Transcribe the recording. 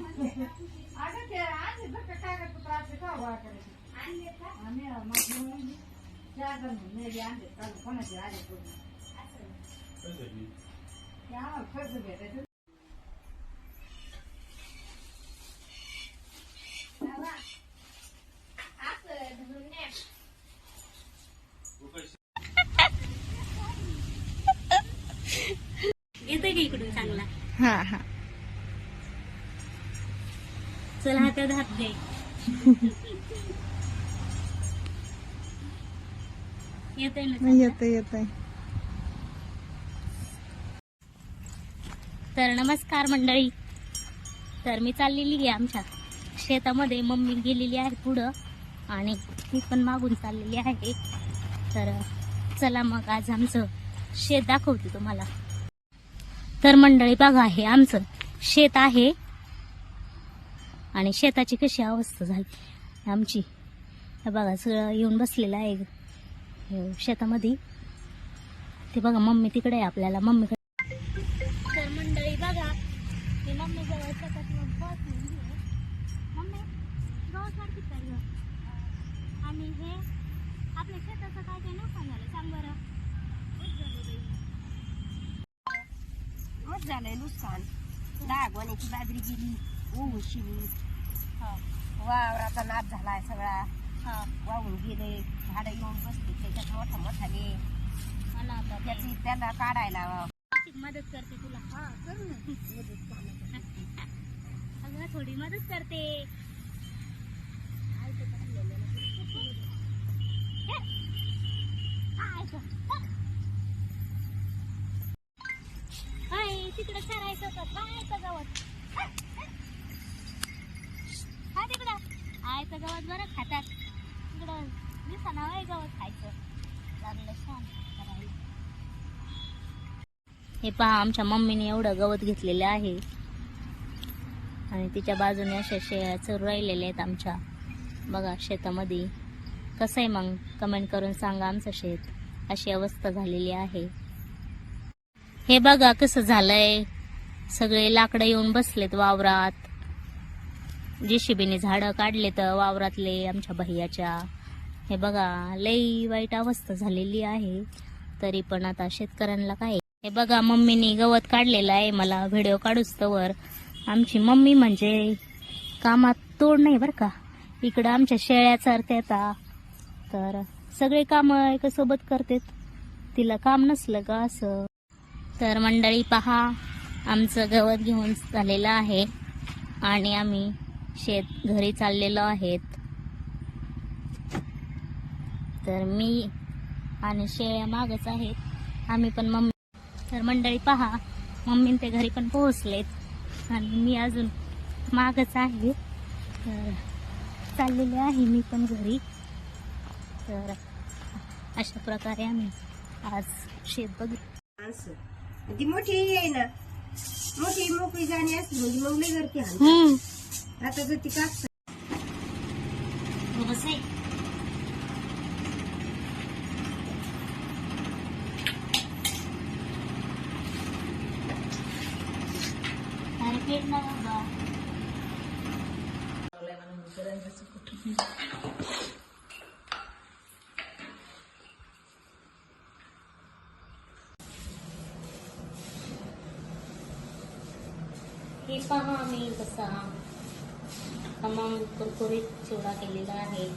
अगं ते आणले बरं का कागदपत्र आपले का गोळा आणले का आम्ही जण आणले काल कोणाचे आले कोणी ते आम्हाला खर्च भेटायचं येतोय का इकडून चांगला? हा हा. चल हातात हात दे? येत येत तर नमस्कार मंडळी. तर मी चाललेली आहे आमच्या शेतामध्ये. मम्मी गेलेली आहे पुढं आणि मी पण मागून चाललेली आहे. तर चला मग आज आमचं शेत दाखवते तुम्हाला. तर मंडळी बघा हे आमचं शेत आहे. आणि शेताची कशी अवस्था झाली? आमची. हे बघा सगळं येऊन बसलेलं आहे. हे शेतामध्ये. ते बघा मम्मी तिकडे आहे आपल्याला. मम्मीकडे तर मंडळी बघा मी मम्मी जवळ शेतात आहे. मम्मी गवत आणि हे आपल्या शेताचं काय काय नुकसान झालं सांग बरं. झालंय नुकसान. लागवणीची बाजरी गेली. ऊस शिली वावराचा नाश झालाय सगळा. हा. वाहून गेले झाडं येऊन बसले त्याच्यात मोठा मोठाले त्याची त्याला काढायला मदत करते तुला. हा करू ना. थोडी मदत करते. तिकडं करायचं काय गवत हा तिकडं आयचं गवत बरं खातात. इकडं दिसा आहे गवत खायचं. लागलं छान हे पहा आमच्या मम्मीने एवढं गवत घेतलेलं आहे. आणि तिच्या बाजूने अशा शेळ्या चरू राहिलेल्या आहेत आमच्या. बघा शेतामध्ये. कसं आहे मग? कमेंट करून सांगा आमचं शेत. अशी अवस्था झालेली आहे. हे बघा कसं झालंय. सगळे लाकडं येऊन बसलेत वावरात. जेसीबीने झाडं काढले तर वावरातले आमच्या भैयाच्या. हे बघा लई वाईट अवस्था झालेली आहे. तरी पण आता शेतकऱ्यांना काय? हे बघा मम्मीने गवत काढलेलं आहे. मला व्हिडिओ काढूच तवर. आमची मम्मी म्हणजे कामात तोड नाही बरं का? इकडं आमच्या शेळ्या चरतात तर सगळे कामं एका सोबत करतात. तिला काम नसलं का असं? तर मंडळी पहा आमचं गवत घेऊन झालेलं आहे. आणि आम्ही शेत घरी चाललेलो आहेत. तर मी आणि शेळ्या मागच आहेत. आम्ही पण मम्मी तर मंडळी पहा मम्मी ते घरी पण पोहोचलेत. आणि मी अजून मागच आहे. तर चाललेले आहे मी पण घरी. तर अशा प्रकारे आम्ही आज शेत बघू माणसं. ती मोठी आहे ना. मोठी मोकळी जाणी असली म्हणजे मग लई करते हाणतात. हम्म आता तर ती कापसा बस आहे अरे पेट ना बाबा हे पहा मी कसा खमंग कुरकुरीत चिवडा केलेला आहे.